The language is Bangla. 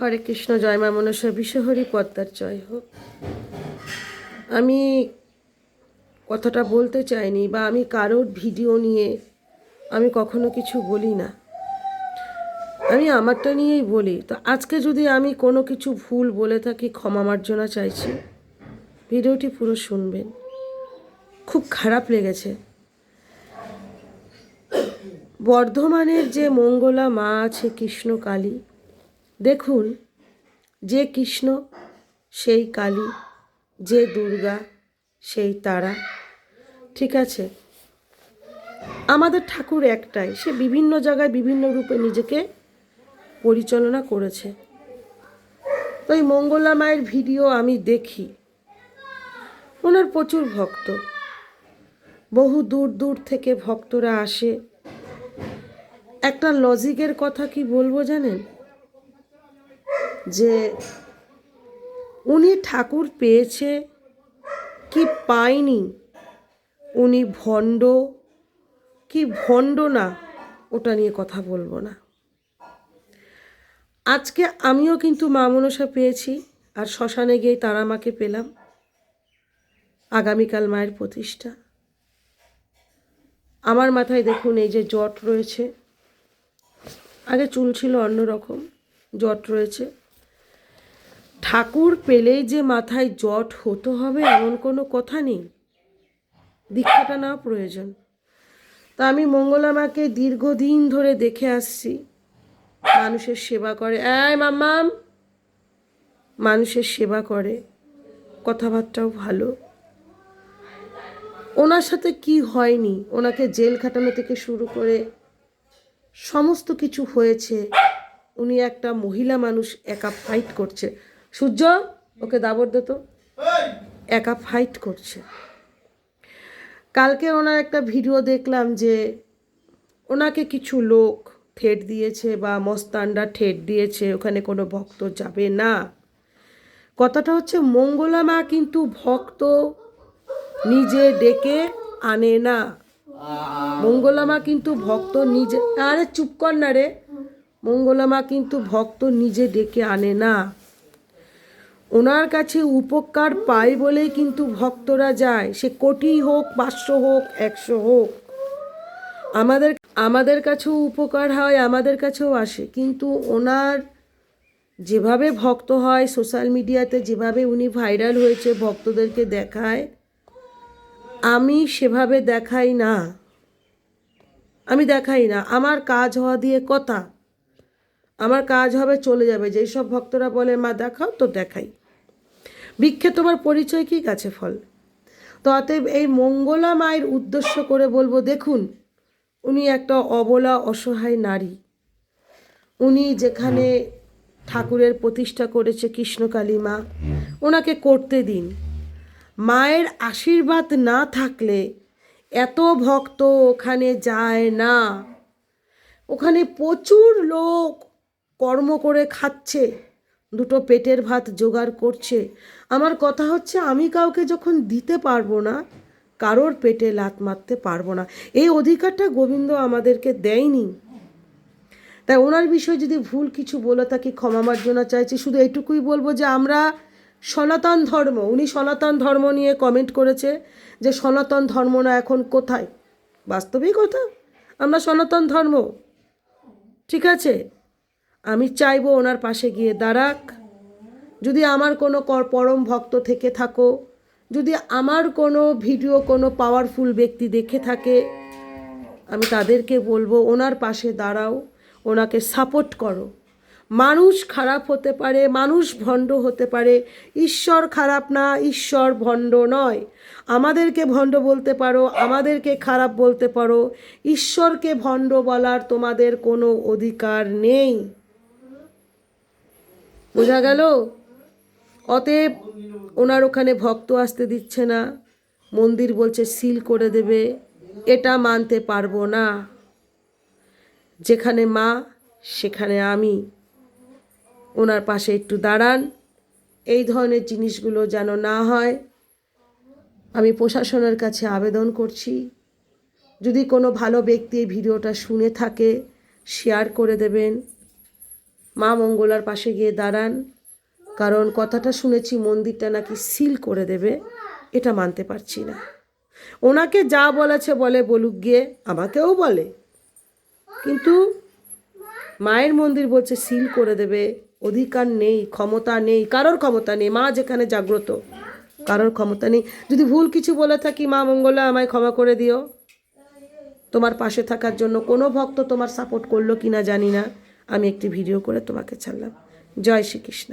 হরে কৃষ্ণ, জয় মা মনসা, বিশ্বহরি পদ্মার জয় হোক। আমি কথাটা বলতে চাইনি বা আমি কারোর ভিডিও নিয়ে আমি কখনো কিছু বলি না। আমি আমারটা নিয়েই বলি। তো আজকে যদি আমি কোনো কিছু ভুল বলে থাকি, ক্ষমা মার্জনা চাইছি, ভিডিওটি পুরো শুনবেন। খুব খারাপ লেগেছে। বর্ধমানের যে মঙ্গলা মা আছে কৃষ্ণকালী দেখুন, যে কৃষ্ণ, সেই কালী, যে দুর্গা, সেই তারা। ঠিক আছে? আমাদের ঠাকুর একটাই। সে বিভিন্ন জায়গায় বিভিন্ন রূপে নিজেকে পরিচালনা করেছে। তো এই মঙ্গলা মায়ের ভিডিও আমি দেখি। ওনার প্রচুর ভক্ত। বহু দূর দূর থেকে ভক্তরা আসে। একটা লজিকের কথা কি বলব জানেন? যে উনি ঠাকুর পেয়েছে কি পায়নি, উনি ভণ্ড, কি ভণ্ড না, ওটা নিয়ে কথা বলব না। আজকে আমিও কিন্তু মা মনসা পেয়েছি, আর শ্মশানে গিয়ে তারা মাকে পেলাম। আগামীকাল মায়ের প্রতিষ্ঠা। আমার মাথায় দেখুন, এই যে জট রয়েছে। আগে চুল ছিল অন্যরকম, জট রয়েছে। ঠাকুর পেলেই যে মাথায় জট হতে হবে এমন কোনো কথা নেই। দীক্ষাটা না প্রয়োজন। তা আমি মঙ্গলা মাকে দীর্ঘদিন ধরে দেখে আসছি। মানুষের সেবা করে। এই মাম্মাম! মানুষের সেবা করে। কথাবার্তাও ভালো। ওনার সাথে কি হয়নি? ওনাকে জেল খাটানো থেকে শুরু করে সমস্ত কিছু হয়েছে। উনি একটা মহিলা মানুষ, একা ফাইট করছে। সূর্য ওকে দাবর দে তো। একা ফাইট করছে। কালকে ওনার একটা ভিডিও দেখলাম যে ওনাকে কিছু লোক ঠেট দিয়েছে বা মস্তানরা ঠেট দিয়েছে ওখানে কোনো ভক্ত যাবে না। কথাটা হচ্ছে মঙ্গলা মা কিন্তু ভক্ত নিজে ডেকে আনে না। মঙ্গলামা কিন্তু ভক্ত নিজে আরে চুপ কর না রে। মঙ্গলামা কিন্তু ভক্ত নিজে ডেকে আনে না। ওনার কাছে উপকার পায় বলেই কিন্তু ভক্তরা যায়। সে কোটি হোক, পাঁচশো হোক, একশো হোক। আমাদের আমাদের কাছেও উপকার হয়, আমাদের কাছেও আসে। কিন্তু ওনার যেভাবে ভক্ত হয়, সোশ্যাল মিডিয়াতে যেভাবে উনি ভাইরাল হয়েছে, ভক্তদেরকে দেখায়, আমি সেভাবে দেখাই না। আমি দেখাই না। আমার কাজ হওয়া দিয়ে কথা। আমার কাজ হবে, চলে যাবে। যেই সব ভক্তরা বলে, মা, দেখাও তো, দেখাই। বৃক্ষে তোমার পরিচয় কী, গাছে ফল? তো অতএব এই মঙ্গলা মায়ের উদ্দেশ্য করে বলব, দেখুন, উনি একটা অবলা, অসহায় নারী। উনি যেখানে ঠাকুরের প্রতিষ্ঠা করেছে কৃষ্ণকালী মা, ওনাকে করতে দিন। মায়ের আশীর্বাদ না থাকলে এত ভক্ত ওখানে যায় না। ওখানে প্রচুর লোক কর্ম করে খাচ্ছে। দুটো পেটের ভাত জোগাড় করছে। আমার কথা হচ্ছে, আমি কাউকে যখন দিতে পারব না, কারোর পেটে লাত মারতে পারব না। এই অধিকারটা গোবিন্দ আমাদেরকে দেয়নি। তাই ওনার বিষয়ে যদি ভুল কিছু বলে থাকি, ক্ষমা মার্জনা চাইছি। শুধু এটুকুই বলব যে, আমরা সনাতন ধর্ম, উনি সনাতন ধর্ম নিয়ে কমেন্ট করেছে যে, সনাতন ধর্ম না এখন কোথায়? বাস্তবিক কথা, আমরা সনাতন ধর্ম। ঠিক আছে? আমি চাইব ওনার পাশে গিয়ে দাঁড়াক। যদি আমার কোনো পরম ভক্ত থেকে থাকো, যদি আমার কোনো ভিডিও কোনো পাওয়ারফুল ব্যক্তি দেখে থাকে, আমি তাদেরকে বলব, ওনার পাশে দাঁড়াও, ওনাকে সাপোর্ট করো। মানুষ খারাপ হতে পারে, মানুষ ভণ্ড হতে পারে, ঈশ্বর খারাপ না, ঈশ্বর ভণ্ড নয়। আমাদেরকে ভণ্ড বলতে পারো, আমাদেরকে খারাপ বলতে পারো, ঈশ্বরকে ভণ্ড বলার তোমাদের কোনো অধিকার নেই। বোঝা গেল? অতএব ওনার ওখানে ভক্ত আসতে দিচ্ছে না। মন্দির বলছে, সিল করে দেবে। এটা মানতে পারব না। যেখানে মা, সেখানে আমি। ওনার পাশে একটু দাঁড়ান। এই ধরনের জিনিসগুলো যেন না হয়, আমি প্রশাসনের কাছে আবেদন করছি। যদি কোনো ভালো ব্যক্তি এই ভিডিওটা শুনে থাকে, শেয়ার করে দেবেন। মা মঙ্গলার পাশে গিয়ে দাঁড়ান। কারণ কথাটা শুনেছি মন্দিরটা নাকি সিল করে দেবে, এটা মানতে পারছি না। ওনাকে যা বলেছে বলে বলুক গিয়ে, আমাকেও বলে। কিন্তু মায়ের মন্দির বলছে সিল করে দেবে, অধিকার নেই, ক্ষমতা নেই, কারোর ক্ষমতা নেই, মা যেখানে জাগ্রত, কারোর ক্ষমতা নেই। যদি ভুল কিছু বলে থাকি, মা মঙ্গলা, আমায় ক্ষমা করে দিও। তোমার পাশে থাকার জন্য কোনো ভক্ত তোমার সাপোর্ট করল কি না জানি না। আমি একটি ভিডিও করে তোমাকে ছাড়লাম। জয় শ্রীকৃষ্ণ।